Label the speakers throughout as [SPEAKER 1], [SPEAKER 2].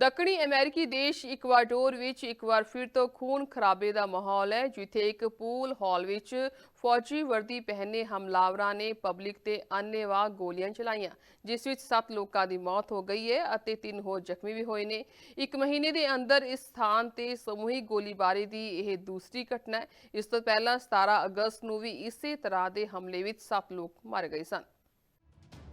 [SPEAKER 1] ਦੱਖਣੀ ਅਮਰੀਕੀ ਦੇਸ਼ ਇਕਵਾਡੋਰ ਵਿੱਚ ਇੱਕ ਵਾਰ ਫਿਰ ਤੋਂ ਖੂਨ ਖਰਾਬੇ ਦਾ ਮਾਹੌਲ ਹੈ, ਜਿੱਥੇ ਇੱਕ ਪੂਲ ਹਾਲ ਵਿੱਚ ਫੌਜੀ ਵਰਦੀ ਪਹਿਨੇ ਹਮਲਾਵਰਾਂ ਨੇ ਪਬਲਿਕ ਤੇ ਅੰਨ੍ਹੇਵਾਹ ਗੋਲੀਆਂ ਚਲਾਈਆਂ, ਜਿਸ ਵਿੱਚ 7 ਲੋਕਾਂ ਦੀ ਮੌਤ ਹੋ ਗਈ ਹੈ ਅਤੇ 3 ਹੋਰ ਜ਼ਖਮੀ ਵੀ ਹੋਏ ਨੇ। ਇੱਕ ਮਹੀਨੇ ਦੇ ਅੰਦਰ ਇਸ ਸਥਾਨ ਤੇ ਸਮੂਹਿਕ ਗੋਲੀਬਾਰੀ ਦੀ ਇਹ ਦੂਸਰੀ ਘਟਨਾ ਹੈ। ਇਸ ਤੋਂ ਪਹਿਲਾਂ 17 ਅਗਸਤ ਨੂੰ ਵੀ ਇਸੇ ਤਰ੍ਹਾਂ ਦੇ ਹਮਲੇ ਵਿੱਚ 7 ਲੋਕ ਮਾਰੇ ਗਏ ਸਨ।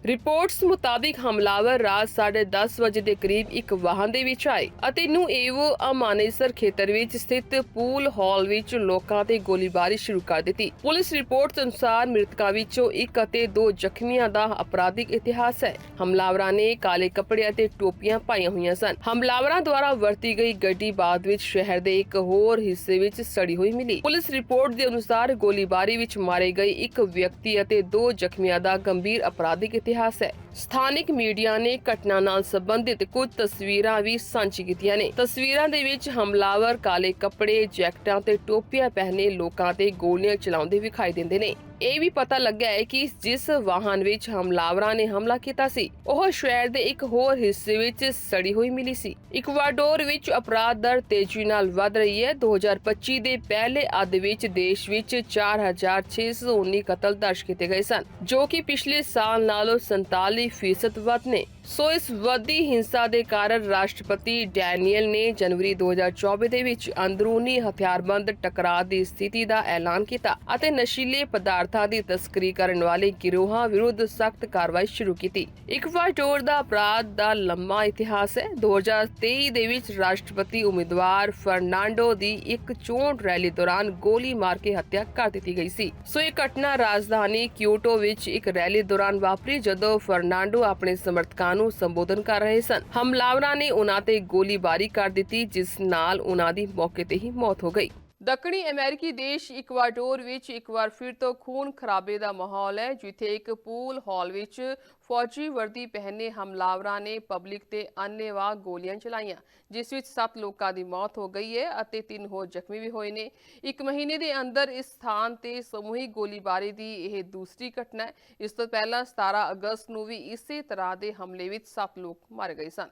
[SPEAKER 1] ਰਿਪੋਰਟਸ ਮੁਤਾਬਿਕ ਹਮਲਾਵਰ ਰਾਤ 10:30 ਵਜੇ ਦੇ ਕਰੀਬ ਇੱਕ ਵਾਹਨ ਦੇ ਵਿੱਚ ਆਏ ਅਤੇ ਨੂੰ ਏਵੋ ਅਮਾਨੇਸਰ ਖੇਤਰ ਵਿੱਚ ਸਥਿਤ ਪੂਲ ਹਾਲ ਵਿੱਚ ਲੋਕਾਂ ਤੇ ਗੋਲੀਬਾਰੀ ਸ਼ੁਰੂ ਕਰ ਦਿੱਤੀ। ਪੁਲਿਸ ਰਿਪੋਰਟਸ ਅਨੁਸਾਰ ਮ੍ਰਿਤਕਾਂ ਵਿੱਚੋਂ ਇੱਕ ਅਤੇ ਦੋ ਜ਼ਖਮੀਆਂ ਦਾ ਅਪਰਾਧਿਕ ਇਤਿਹਾਸ ਹੈ। ਹਮਲਾਵਰਾਂ ਨੇ ਕਾਲੇ ਕੱਪੜੇ ਅਤੇ ਟੋਪੀਆਂ ਪਾਈਆਂ ਹੋਈਆਂ ਸਨ। ਹਮਲਾਵਰਾਂ ਦੁਆਰਾ ਵਰਤੀ ਗਈ ਗੱਡੀ ਬਾਅਦ ਵਿੱਚ ਸ਼ਹਿਰ ਦੇ ਇੱਕ ਹੋਰ ਹਿੱਸੇ ਵਿੱਚ ਸੜੀ ਹੋਈ ਮਿਲੀ। ਪੁਲਿਸ ਰਿਪੋਰਟ ਦੇ ਅਨੁਸਾਰ ਗੋਲੀਬਾਰੀ ਵਿੱਚ ਮਾਰੇ ਗਏ ਇੱਕ ਵਿਅਕਤੀ ਅਤੇ ਦੋ ਜ਼ਖਮੀਆਂ ਦਾ ਗੰਭੀਰ ਅਪਰਾਧਿਕ ਇਤਿਹਾਸ ਹੈ। ਸਥਾਨਕ ਮੀਡੀਆ ਨੇ ਘਟਨਾ ਨਾਲ ਸੰਬੰਧਿਤ ਕੁਝ ਤਸਵੀਰਾਂ ਵੀ ਸਾਂਝੀ ਕੀਤੀਆਂ ਨੇ। ਤਸਵੀਰਾਂ ਦੇ ਵਿੱਚ ਹਮਲਾਵਰ ਕਾਲੇ ਕੱਪੜੇ, ਜੈਕਟਾਂ ਤੇ ਟੋਪੀਆਂ ਪਹਿਨੇ ਲੋਕਾਂ ਤੇ ਗੋਲੀਆਂ ਚਲਾਉਂਦੇ ਵਿਖਾਈ ਦਿੰਦੇ ਨੇ। ਇਹ ਵੀ ਪਤਾ ਲੱਗਿਆ ਹੈ ਕਿ ਜਿਸ ਵਾਹਨ ਵਿੱਚ ਹਮਲਾਵਰਾਂ ਨੇ ਹਮਲਾ ਕੀਤਾ ਸੀ, ਉਹ ਸ਼ਹਿਰ ਦੇ ਇੱਕ ਹੋਰ ਹਿੱਸੇ ਵਿੱਚ ਸੜੀ ਹੋਈ ਮਿਲੀ ਸੀ। ਇਕਵਾਡੋਰ ਵਿੱਚ ਅਪਰਾਧ ਦਰ ਤੇਜ਼ੀ ਨਾਲ ਵਧ ਰਹੀ ਹੈ। 2025 ਦੇ ਪਹਿਲੇ ਅੱਧ ਵਿੱਚ ਦੇਸ਼ ਵਿੱਚ 4619 ਕਤਲ ਦਰਜ ਕੀਤੇ ਗਏ ਸਨ, ਜੋ ਕਿ ਪਿਛਲੇ ਸਾਲ ਨਾਲੋਂ 47% ਵੱਧ ਨੇ। ਸੋ ਇਸ ਵਧਦੀ ਹਿੰਸਾ ਦੇ ਕਾਰਨ ਰਾਸ਼ਟਰਪਤੀ ਡੈਨੀਅਲ ਨੇ ਜਨਵਰੀ 2024 ਦੇ ਵਿੱਚ ਅੰਦਰੂਨੀ ਹਥਿਆਰਬੰਦ ਟਕਰਾਅ ਦੀ ਸਥਿਤੀ ਦਾ ਐਲਾਨ ਕੀਤਾ ਅਤੇ ਨਸ਼ੀਲੇ ਪਦਾਰਥਾਂ ਦੀ ਤਸਕਰੀ ਕਰਨ ਵਾਲੇ ਗਿਰੋਹਾਂ ਵਿਰੁੱਧ ਸਖਤ ਕਾਰਵਾਈ ਸ਼ੁਰੂ ਕੀਤੀ। ਇਕਵਾਡੋਰ ਦਾ ਅਪਰਾਧ ਦਾ ਲੰਮਾ ਇਤਿਹਾਸ ਹੈ। 2023 ਦੇ ਵਿੱਚ ਰਾਸ਼ਟਰਪਤੀ ਉਮੀਦਵਾਰ ਫਰਨਾਂਡੋ ਦੀ ਇੱਕ ਚੋਣ ਰੈਲੀ ਦੌਰਾਨ ਗੋਲੀ ਮਾਰ ਕੇ ਹੱਤਿਆ ਕਰ ਦਿੱਤੀ ਗਈ ਸੀ। ਸੋ ਇਹ ਘਟਨਾ ਰਾਜਧਾਨੀ ਕਿਊਟੋ ਵਿੱਚ ਇੱਕ ਰੈਲੀ ਦੌਰਾਨ ਵਾਪਰੀ ਜਦੋਂ ਫਰਨਾਂਡੋ ਆਪਣੇ ਸਮਰਥਕਾਂ ਨੂੰ ਸੰਬੋਧਨ ਕਰ ਰਹੇ ਸਨ। ਹਮਲਾਵਰਾਂ ਨੇ ਉਹਨਾਂ ਤੇ ਗੋਲੀਬਾਰੀ ਕਰ ਦਿੱਤੀ, ਜਿਸ ਨਾਲ ਉਹਨਾਂ ਦੀ ਮੌਕੇ ਤੇ ਹੀ ਮੌਤ ਹੋ ਗਈ। ਦੱਖਣੀ ਅਮਰੀਕੀ ਦੇਸ਼ ਇਕਵਾਡੋਰ ਵਿੱਚ ਇੱਕ ਵਾਰ ਫਿਰ ਤੋਂ ਖੂਨ ਖਰਾਬੇ ਦਾ ਮਾਹੌਲ ਹੈ, ਜਿੱਥੇ ਇੱਕ ਪੂਲ ਹਾਲ ਵਿੱਚ ਫੌਜੀ ਵਰਦੀ ਪਹਿਨੇ ਹਮਲਾਵਰਾਂ ਨੇ ਪਬਲਿਕ ਤੇ ਅੰਨੇਵਾਹ ਗੋਲੀਆਂ ਚਲਾਈਆਂ, ਜਿਸ ਵਿੱਚ 7 ਲੋਕਾਂ ਦੀ ਮੌਤ ਹੋ ਗਈ ਹੈ ਅਤੇ 3 ਹੋਰ ਜ਼ਖਮੀ ਵੀ ਹੋਏ ਨੇ। ਇੱਕ ਮਹੀਨੇ ਦੇ ਅੰਦਰ ਇਸ ਸਥਾਨ ਤੇ ਸਮੂਹਿਕ ਗੋਲੀਬਾਰੀ ਦੀ ਇਹ ਦੂਸਰੀ ਘਟਨਾ ਹੈ। ਇਸ ਤੋਂ ਪਹਿਲਾਂ 17 ਅਗਸਤ ਨੂੰ ਵੀ ਇਸੇ ਤਰ੍ਹਾਂ ਦੇ ਹਮਲੇ ਵਿੱਚ 7 ਲੋਕ ਮਾਰੇ ਗਏ ਸਨ।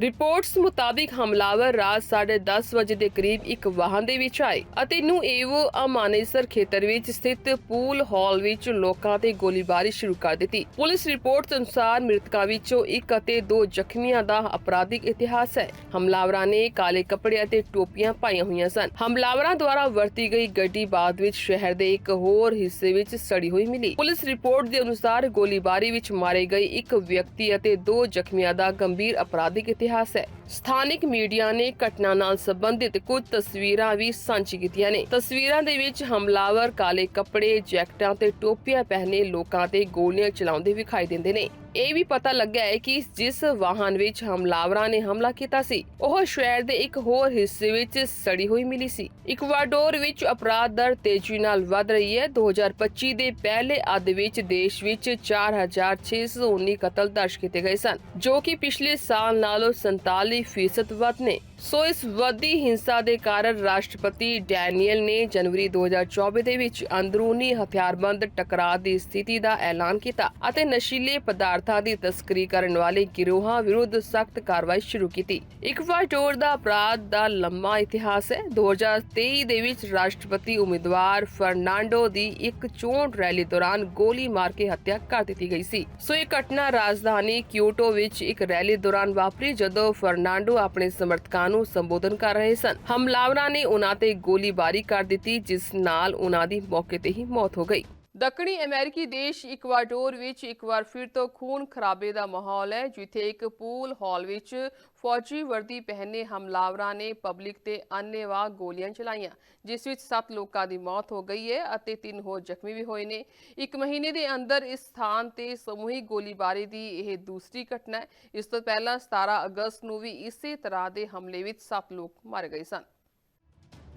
[SPEAKER 1] ਰਿਪੋਰਟਸ ਮੁਤਾਬਿਕ ਹਮਲਾਵਰ ਰਾਤ 10:30 ਵਜੇ ਦੇ ਕਰੀਬ ਇੱਕ ਵਾਹਨ ਦੇ ਵਿੱਚ ਆਏ ਅਤੇ ਨੂੰ ਏਵੋ ਅਮਾਨੇਸਰ ਖੇਤਰ ਵਿੱਚ ਸਥਿਤ ਪੂਲ ਹਾਲ ਵਿੱਚ ਲੋਕਾਂ ਤੇ ਗੋਲੀਬਾਰੀ ਸ਼ੁਰੂ ਕਰ ਦਿੱਤੀ। ਪੁਲਿਸ ਰਿਪੋਰਟਸ ਅਨੁਸਾਰ ਮ੍ਰਿਤਕਾਂ ਵਿੱਚੋਂ ਇੱਕ ਅਤੇ ਦੋ ਜ਼ਖਮੀਆਂ ਦਾ ਅਪਰਾਧਿਕ ਇਤਿਹਾਸ ਹੈ। ਹਮਲਾਵਰਾਂ ਨੇ ਕਾਲੇ ਕੱਪੜੇ ਅਤੇ ਟੋਪੀਆਂ ਪਾਈਆਂ ਹੋਈਆਂ ਸਨ। ਹਮਲਾਵਰਾਂ ਦੁਆਰਾ ਵਰਤੀ ਗਈ ਗੱਡੀ ਬਾਅਦ ਵਿੱਚ ਸ਼ਹਿਰ ਦੇ ਇੱਕ ਹੋਰ ਹਿੱਸੇ ਵਿੱਚ ਸੜੀ ਹੋਈ ਮਿਲੀ। ਪੁਲਿਸ ਰਿਪੋਰਟ ਦੇ ਅਨੁਸਾਰ ਗੋਲੀਬਾਰੀ ਵਿੱਚ ਮਾਰੇ ਗਏ ਇੱਕ ਵਿਅਕਤੀ ਅਤੇ ਦੋ ਜ਼ਖਮੀਆਂ ਦਾ ਗੰਭੀਰ ਅਪਰਾਧਿਕ ਇਤਿਹਾਸ ਹੈ। ਸਥਾਨਕ ਮੀਡੀਆ ਨੇ ਘਟਨਾ ਨਾਲ ਸੰਬੰਧਿਤ ਕੁਝ ਤਸਵੀਰਾਂ ਵੀ ਸਾਂਝੀ ਕੀਤੀਆਂ ਨੇ। ਤਸਵੀਰਾਂ ਦੇ ਵਿੱਚ ਹਮਲਾਵਰ ਕਾਲੇ ਕੱਪੜੇ, ਜੈਕਟਾਂ ਤੇ ਟੋਪੀਆਂ ਪਹਿਨੇ ਲੋਕਾਂ ਤੇ ਗੋਲੀਆਂ ਚਲਾਉਂਦੇ ਵਿਖਾਈ ਦਿੰਦੇ ਨੇ। ਇਹ ਵੀ ਪਤਾ ਲੱਗਿਆ ਹੈ ਕਿ ਜਿਸ ਵਾਹਨ ਵਿੱਚ ਹਮਲਾਵਰਾਂ ਨੇ ਹਮਲਾ ਕੀਤਾ ਸੀ, ਉਹ ਸ਼ਹਿਰ ਦੇ ਇੱਕ ਹੋਰ ਹਿੱਸੇ ਵਿੱਚ ਸੜੀ ਹੋਈ ਮਿਲੀ ਸੀ। ਇਕਵਾਡੋਰ ਵਿੱਚ ਅਪਰਾਧ ਦਰ ਤੇਜ਼ੀ ਨਾਲ ਵਧ ਰਹੀ ਹੈ। 2025 ਦੇ ਪਹਿਲੇ ਅੱਧ ਵਿੱਚ ਦੇਸ਼ ਵਿੱਚ 4619 ਕਤਲ ਦਰਜ ਕੀਤੇ ਗਏ ਸਨ, ਜੋ ਕਿ ਪਿਛਲੇ ਸਾਲ ਨਾਲੋਂ 47% ਵੱਧ ਨੇ। ਸੋ ਇਸ ਵਧਦੀ ਹਿੰਸਾ ਦੇ ਕਾਰਨ ਰਾਸ਼ਟਰਪਤੀ ਡੈਨੀਅਲ ਨੇ ਜਨਵਰੀ 2024 ਦੇ ਵਿੱਚ ਅੰਦਰੂਨੀ ਹਥਿਆਰਬੰਦ ਟਕਰਾਅ ਦੀ ਸਥਿਤੀ ਦਾ ਐਲਾਨ ਕੀਤਾ ਅਤੇ ਨਸ਼ੀਲੇ ਪਦਾਰਥਾਂ ਦੀ ਤਸਕਰੀ ਕਰਨ ਵਾਲੇ ਗਿਰੋਹਾਂ ਵਿਰੁੱਧ ਸਖਤ ਕਾਰਵਾਈ ਸ਼ੁਰੂ ਕੀਤੀ। ਇਕਵਾਡੋਰ ਦਾ ਅਪਰਾਧ ਦਾ ਲੰਮਾ ਇਤਿਹਾਸ ਹੈ। 2023 ਦੇ ਵਿੱਚ ਰਾਸ਼ਟਰਪਤੀ ਉਮੀਦਵਾਰ ਫਰਨਾਂਡੋ ਦੀ ਇੱਕ ਚੋਣ ਰੈਲੀ ਦੌਰਾਨ ਗੋਲੀ ਮਾਰ ਕੇ ਹੱਤਿਆ ਕਰ ਦਿੱਤੀ ਗਈ ਸੀ। ਸੋ ਇਹ ਘਟਨਾ ਰਾਜਧਾਨੀ ਕਿਊਟੋ ਵਿੱਚ ਇੱਕ ਰੈਲੀ ਦੌਰਾਨ ਵਾਪਰੀ ਜਦੋਂ ਫਰਨਾਂਡੋ ਆਪਣੇ ਸਮਰਥਕਾਂ ਨੂੰ ਸੰਬੋਧਨ ਕਰ ਰਹੇ ਸਨ। ਹਮਲਾਵਰਾਂ ਨੇ ਉਹਨਾਂ ਤੇ ਗੋਲੀਬਾਰੀ ਕਰ ਦਿੱਤੀ, ਜਿਸ ਨਾਲ ਉਹਨਾਂ ਦੀ ਮੌਕੇ ਤੇ ਹੀ ਮੌਤ ਹੋ ਗਈ। ਦੱਖਣੀ ਅਮਰੀਕੀ ਦੇਸ਼ ਇਕਵਾਡੋਰ ਵਿੱਚ ਇੱਕ ਵਾਰ ਫਿਰ ਤੋਂ ਖੂਨ ਖਰਾਬੇ ਦਾ ਮਾਹੌਲ ਹੈ, ਜਿੱਥੇ ਇੱਕ ਪੂਲ ਹਾਲ ਵਿੱਚ ਫੌਜੀ ਵਰਦੀ ਪਹਿਨੇ ਹਮਲਾਵਰਾਂ ਨੇ ਪਬਲਿਕ ਤੇ ਅੰਨੇਵਾਹ ਗੋਲੀਆਂ ਚਲਾਈਆਂ, ਜਿਸ ਵਿੱਚ 7 ਲੋਕਾਂ ਦੀ ਮੌਤ ਹੋ ਗਈ ਹੈ ਅਤੇ 3 ਹੋਰ ਜ਼ਖਮੀ ਵੀ ਹੋਏ ਨੇ। ਇੱਕ ਮਹੀਨੇ ਦੇ ਅੰਦਰ ਇਸ ਸਥਾਨ ਤੇ ਸਮੂਹਿਕ ਗੋਲੀਬਾਰੀ ਦੀ ਇਹ ਦੂਸਰੀ ਘਟਨਾ ਹੈ। ਇਸ ਤੋਂ ਪਹਿਲਾਂ 17 ਅਗਸਤ ਨੂੰ ਵੀ ਇਸੇ ਤਰ੍ਹਾਂ ਦੇ ਹਮਲੇ ਵਿੱਚ 7 ਲੋਕ ਮਾਰੇ ਗਏ ਸਨ।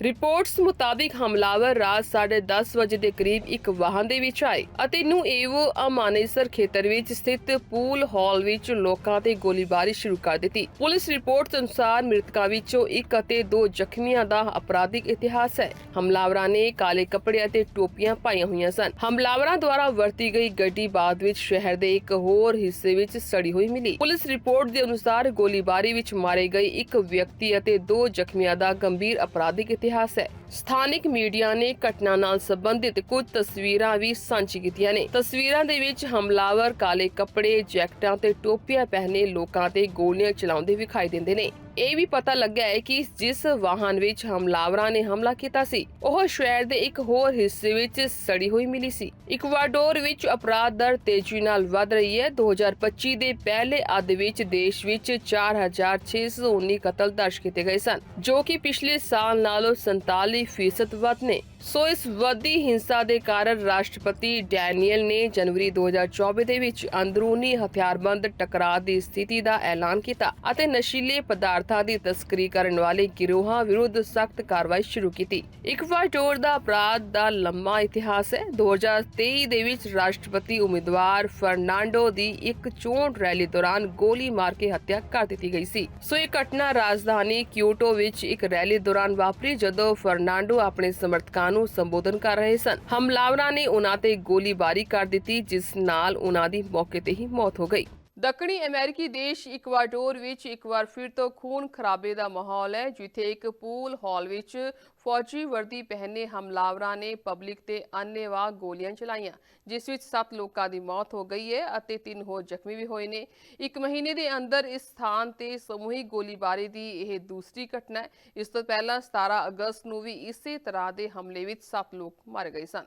[SPEAKER 1] ਰਿਪੋਰਟਸ ਮੁਤਾਬਿਕ ਹਮਲਾਵਰ ਰਾਤ 10:30 ਵਜੇ ਦੇ ਕਰੀਬ ਇੱਕ ਵਾਹਨ ਦੇ ਵਿੱਚ ਆਏ ਅਤੇ ਨੂੰ ਏਵੋ ਅਮਾਨੇਸਰ ਖੇਤਰ ਵਿੱਚ ਸਥਿਤ ਪੂਲ ਹਾਲ ਵਿੱਚ ਲੋਕਾਂ ਤੇ ਗੋਲੀਬਾਰੀ ਸ਼ੁਰੂ ਕਰ ਦਿੱਤੀ। ਪੁਲਿਸ ਰਿਪੋਰਟਸ ਅਨੁਸਾਰ ਮ੍ਰਿਤਕਾਂ ਵਿੱਚੋਂ ਇੱਕ ਅਤੇ ਦੋ ਜ਼ਖਮੀਆਂ ਦਾ ਅਪਰਾਧਿਕ ਇਤਿਹਾਸ ਹੈ। ਹਮਲਾਵਰਾਂ ਨੇ ਕਾਲੇ ਕੱਪੜੇ ਅਤੇ ਟੋਪੀਆਂ ਪਾਈਆਂ ਹੋਈਆਂ ਸਨ। ਹਮਲਾਵਰਾਂ ਦੁਆਰਾ ਵਰਤੀ ਗਈ ਗੱਡੀ ਬਾਅਦ ਵਿੱਚ ਸ਼ਹਿਰ ਦੇ ਇੱਕ ਹੋਰ ਹਿੱਸੇ ਵਿੱਚ ਸੜੀ ਹੋਈ ਮਿਲੀ। ਪੁਲਿਸ ਰਿਪੋਰਟ ਦੇ ਅਨੁਸਾਰ ਗੋਲੀਬਾਰੀ ਵਿੱਚ ਮਾਰੇ ਗਏ ਇੱਕ ਵਿਅਕਤੀ ਅਤੇ ਦੋ ਜ਼ਖਮੀਆਂ ਦਾ ਗੰਭੀਰ ਅਪਰਾਧਿਕ ਇਤਿਹਾਸ ਹੈ। ਸਥਾਨਿਕ ਮੀਡੀਆ ਨੇ ਘਟਨਾ ਨਾਲ ਸੰਬੰਧਿਤ ਕੁਝ ਤਸਵੀਰਾਂ ਵੀ ਸਾਂਝੀ ਕੀਤੀਆਂ ਨੇ। ਤਸਵੀਰਾਂ ਦੇ ਵਿੱਚ ਹਮਲਾਵਰ ਕਾਲੇ ਕੱਪੜੇ, ਜੈਕਟਾਂ ਤੇ ਟੋਪੀਆਂ ਪਹਿਨੇ ਲੋਕਾਂ ਤੇ ਗੋਲੀਆਂ ਚਲਾਉਂਦੇ ਵਿਖਾਈ ਦਿੰਦੇ ਨੇ। ਇਹ ਵੀ ਪਤਾ ਲੱਗਾ ਹੈ ਕਿ ਜਿਸ ਵਾਹਨ ਵਿੱਚ ਹਮਲਾਵਰਾਂ ਨੇ ਹਮਲਾ ਕੀਤਾ ਸੀ, ਉਹ ਸ਼ਹਿਰ ਦੇ ਇੱਕ ਹੋਰ ਹਿੱਸੇ ਵਿੱਚ ਸੜੀ ਹੋਈ ਮਿਲੀ ਸੀ। ਇਕਵਾਡੋਰ ਵਿੱਚ ਅਪਰਾਧ ਦਰ ਤੇਜ਼ੀ ਨਾਲ ਵਧ ਰਹੀ ਹੈ। 2025 ਦੇ ਪਹਿਲੇ ਅੱਧ ਵਿੱਚ ਦੇਸ਼ ਵਿੱਚ 4619 ਕਤਲ ਦਰਜ ਕੀਤੇ ਗਏ ਸਨ, ਜੋ ਕਿ ਪਿਛਲੇ ਸਾਲ ਨਾਲੋਂ 47% ਵੱਧ ਸੋ ਇਸ ਵਧਦੀ ਹਿੰਸਾ ਦੇ ਕਾਰਨ ਰਾਸ਼ਟਰਪਤੀ ਡੈਨੀਅਲ ਨੇ ਜਨਵਰੀ 2024 ਦੇ ਵਿੱਚ ਅੰਦਰੂਨੀ ਹਥਿਆਰਬੰਦ ਟਕਰਾਅ ਦੀ ਸਥਿਤੀ ਦਾ ਐਲਾਨ ਕੀਤਾ ਅਤੇ ਨਸ਼ੀਲੇ ਪਦਾਰਥਾਂ ਦੀ ਤਸਕਰੀ ਕਰਨ ਵਾਲੇ ਗਿਰੋਹਾਂ ਵਿਰੁੱਧ ਸਖਤ ਕਾਰਵਾਈ ਸ਼ੁਰੂ ਕੀਤੀ। ਇਕਵਾਡੋਰ ਦਾ ਅਪਰਾਧ ਦਾ ਲੰਮਾ ਇਤਿਹਾਸ ਹੈ। 2023 ਦੇ ਵਿੱਚ ਰਾਸ਼ਟਰਪਤੀ ਉਮੀਦਵਾਰ ਫਰਨਾਂਡੋ ਦੀ ਇੱਕ ਚੋਣ ਰੈਲੀ ਦੌਰਾਨ ਗੋਲੀ ਮਾਰ ਕੇ ਹੱਤਿਆ ਕਰ ਦਿੱਤੀ ਗਈ ਸੀ। ਸੋ ਇਹ ਘਟਨਾ ਰਾਜਧਾਨੀ ਕਿਊਟੋ ਵਿੱਚ ਇੱਕ ਰੈਲੀ ਦੌਰਾਨ ਵਾਪਰੀ ਜਦੋਂ ਫਰਨਾਂਡੋ ਆਪਣੇ ਸਮਰਥਕਾਂ ਨੂੰ ਸੰਬੋਧਨ ਕਰ ਰਹੇ ਸਨ। ਹਮਲਾਵਰਾਂ ਨੇ ਉਹਨਾਂ ਤੇ ਗੋਲੀਬਾਰੀ ਕਰ ਦਿੱਤੀ, ਜਿਸ ਨਾਲ ਉਹਨਾਂ ਦੀ ਮੌਕੇ ਤੇ ਹੀ ਮੌਤ ਹੋ ਗਈ। ਦੱਖਣੀ ਅਮਰੀਕੀ ਦੇਸ਼ ਇਕਵਾਡੋਰ ਵਿੱਚ ਇੱਕ ਵਾਰ ਫਿਰ ਤੋਂ ਖੂਨ ਖਰਾਬੇ ਦਾ ਮਾਹੌਲ ਹੈ, ਜਿੱਥੇ ਇੱਕ ਪੂਲ ਹਾਲ ਵਿੱਚ ਫੌਜੀ ਵਰਦੀ ਪਹਿਨੇ ਹਮਲਾਵਰਾਂ ਨੇ ਪਬਲਿਕ ਤੇ ਅੰਨੇਵਾਹ ਗੋਲੀਆਂ ਚਲਾਈਆਂ, ਜਿਸ ਵਿੱਚ 7 ਲੋਕਾਂ ਦੀ ਮੌਤ ਹੋ ਗਈ ਹੈ ਅਤੇ 3 ਹੋਰ ਜ਼ਖਮੀ ਵੀ ਹੋਏ ਨੇ। ਇੱਕ ਮਹੀਨੇ ਦੇ ਅੰਦਰ ਇਸ ਸਥਾਨ ਤੇ ਸਮੂਹਿਕ ਗੋਲੀਬਾਰੀ ਦੀ ਇਹ ਦੂਸਰੀ ਘਟਨਾ ਹੈ। ਇਸ ਤੋਂ ਪਹਿਲਾਂ 17 ਅਗਸਤ ਨੂੰ ਵੀ ਇਸੇ ਤਰ੍ਹਾਂ ਦੇ ਹਮਲੇ ਵਿੱਚ 7 ਲੋਕ ਮਾਰੇ ਗਏ ਸਨ।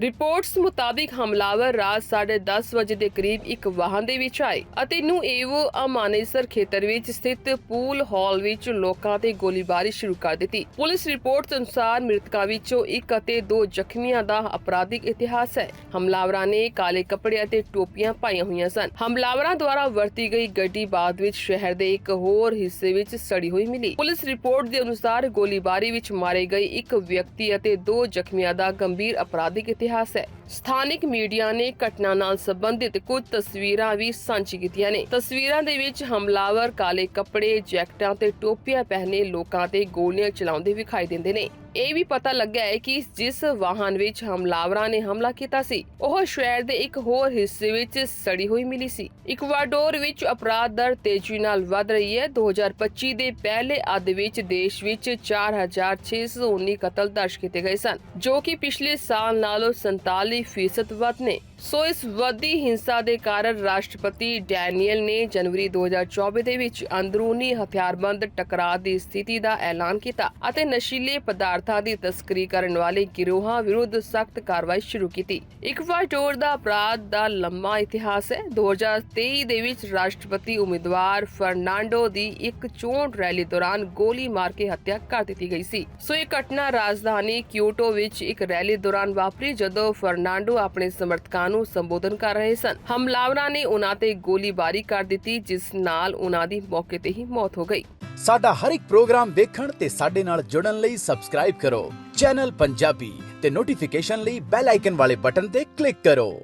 [SPEAKER 1] ਰਿਪੋਰਟਸ ਮੁਤਾਬਿਕ ਹਮਲਾਵਰ ਰਾਤ 10:30 ਵਜੇ ਦੇ ਕਰੀਬ ਇੱਕ ਵਾਹਨ ਦੇ ਵਿੱਚ ਆਏ ਅਤੇ ਨੂੰ ਏਵੋ ਅਮਾਨੇਸਰ ਖੇਤਰ ਵਿੱਚ ਸਥਿਤ ਪੂਲ ਹਾਲ ਵਿੱਚ ਲੋਕਾਂ ਤੇ ਗੋਲੀਬਾਰੀ ਸ਼ੁਰੂ ਕਰ ਦਿੱਤੀ। ਪੁਲਿਸ ਰਿਪੋਰਟਸ ਅਨੁਸਾਰ ਮ੍ਰਿਤਕਾਂ ਵਿੱਚੋਂ ਇੱਕ ਅਤੇ ਦੋ ਜ਼ਖਮੀਆਂ ਦਾ ਅਪਰਾਧਿਕ ਇਤਿਹਾਸ ਹੈ। ਹਮਲਾਵਰਾਂ ਨੇ ਕਾਲੇ ਕੱਪੜੇ ਅਤੇ ਟੋਪੀਆਂ ਪਾਈਆਂ ਹੋਈਆਂ ਸਨ। ਹਮਲਾਵਰਾਂ ਦੁਆਰਾ ਵਰਤੀ ਗਈ ਗੱਡੀ ਬਾਅਦ ਵਿੱਚ ਸ਼ਹਿਰ ਦੇ ਇੱਕ ਹੋਰ ਹਿੱਸੇ ਵਿੱਚ ਸੜੀ ਹੋਈ ਮਿਲੀ। ਪੁਲਿਸ ਰਿਪੋਰਟ ਦੇ ਅਨੁਸਾਰ ਗੋਲੀਬਾਰੀ ਵਿੱਚ ਮਾਰੇ ਗਏ ਇੱਕ ਵਿਅਕਤੀ ਅਤੇ ਦੋ ਜ਼ਖਮੀਆਂ ਦਾ ਗੰਭੀਰ ਅਪਰਾਧਿਕ ਇਤਿਹਾਸ ਹੈ। ਸਥਾਨਕ ਮੀਡੀਆ ਨੇ ਘਟਨਾ ਨਾਲ ਸੰਬੰਧਿਤ ਕੁਝ ਤਸਵੀਰਾਂ ਵੀ ਸਾਂਝੀ ਕੀਤੀਆਂ ਨੇ। ਤਸਵੀਰਾਂ ਦੇ ਵਿੱਚ ਹਮਲਾਵਰ ਕਾਲੇ ਕੱਪੜੇ, ਜੈਕਟਾਂ ਤੇ ਟੋਪੀਆਂ ਪਹਿਨੇ ਲੋਕਾਂ ਤੇ ਗੋਲੀਆਂ ਚਲਾਉਂਦੇ ਵਿਖਾਈ ਦਿੰਦੇ ਨੇ। ਇਹ ਵੀ ਪਤਾ ਲੱਗਿਆ ਹੈ ਕਿ ਜਿਸ ਵਾਹਨ ਵਿੱਚ ਹਮਲਾਵਰਾਂ ਨੇ ਹਮਲਾ ਕੀਤਾ ਸੀ, ਉਹ ਸ਼ਹਿਰ ਦੇ ਇੱਕ ਹੋਰ ਹਿੱਸੇ ਵਿੱਚ ਸੜੀ ਹੋਈ ਮਿਲੀ ਸੀ। ਇਕਵਾਡੋਰ ਵਿੱਚ ਅਪਰਾਧ ਦਰ ਤੇਜ਼ੀ ਨਾਲ ਵਧ ਰਹੀ ਹੈ। 2025 ਦੇ ਪਹਿਲੇ ਅੱਧ ਵਿੱਚ ਦੇਸ਼ ਵਿੱਚ 4619 ਕਤਲ ਦਰਜ ਕੀਤੇ ਗਏ ਸਨ, ਜੋ ਕਿ ਪਿਛਲੇ ਸਾਲ ਨਾਲੋਂ 47% ਵੱਧ ਨੇ। ਸੋ ਇਸ ਵਧਦੀ ਹਿੰਸਾ ਦੇ ਕਾਰਨ ਰਾਸ਼ਟਰਪਤੀ ਡੈਨੀਅਲ ਨੇ ਜਨਵਰੀ 2024 ਦੇ ਵਿੱਚ ਅੰਦਰੂਨੀ ਹਥਿਆਰਬੰਦ ਟਕਰਾਅ ਦੀ ਸਥਿਤੀ ਦਾ ਐਲਾਨ ਕੀਤਾ ਅਤੇ ਨਸ਼ੀਲੇ ਪਦਾਰਥਾਂ ਦੀ ਤਸਕਰੀ ਕਰਨ ਵਾਲੇ ਗਿਰੋਹਾਂ ਵਿਰੁੱਧ ਸਖਤ ਕਾਰਵਾਈ ਸ਼ੁਰੂ ਕੀਤੀ। ਇਕਵਾਡੋਰ ਦਾ ਅਪਰਾਧ ਦਾ ਲੰਮਾ ਇਤਿਹਾਸ ਹੈ। 2023 ਦੇ ਵਿੱਚ ਰਾਸ਼ਟਰਪਤੀ ਉਮੀਦਵਾਰ ਫਰਨਾਂਡੋ ਦੀ ਇੱਕ ਚੋਣ ਰੈਲੀ ਦੌਰਾਨ ਗੋਲੀ ਮਾਰ ਕੇ ਹੱਤਿਆ ਕਰ ਦਿੱਤੀ ਗਈ ਸੀ। ਸੋ ਇਹ ਘਟਨਾ ਰਾਜਧਾਨੀ ਕਿਊਟੋ ਵਿੱਚ ਇੱਕ ਰੈਲੀ ਦੌਰਾਨ ਵਾਪਰੀ ਜਦੋਂ ਫਰਨਾਂਡੋ ਆਪਣੇ ਸਮਰਥਕਾਂ ਨੂੰ ਸੰਬੋਧਨ ਕਰ ਰਹੇ ਸਨ। ਹਮਲਾਵਰਾਂ ਨੇ ਉਹਨਾਂ ਤੇ ਗੋਲੀਬਾਰੀ ਕਰ ਦਿੱਤੀ, ਜਿਸ ਨਾਲ ਉਹਨਾਂ ਦੀ ਮੌਕੇ ਤੇ ਹੀ ਮੌਤ ਹੋ ਗਈ।
[SPEAKER 2] ਸਾਡਾ ਹਰ ਇੱਕ ਪ੍ਰੋਗਰਾਮ ਦੇਖਣ ਤੇ ਸਾਡੇ ਨਾਲ ਜੁੜਨ ਲਈ ਸਬਸਕ੍ਰਾਈਬ ਕਰੋ। ਚੈਨਲ ਪੰਜਾਬੀ ਤੇ ਨੋਟੀਫਿਕੇਸ਼ਨ ਲਈ ਬੈਲ ਆਈਕਨ ਵਾਲੇ ਬਟਨ ਤੇ ਕਲਿੱਕ ਕਰੋ।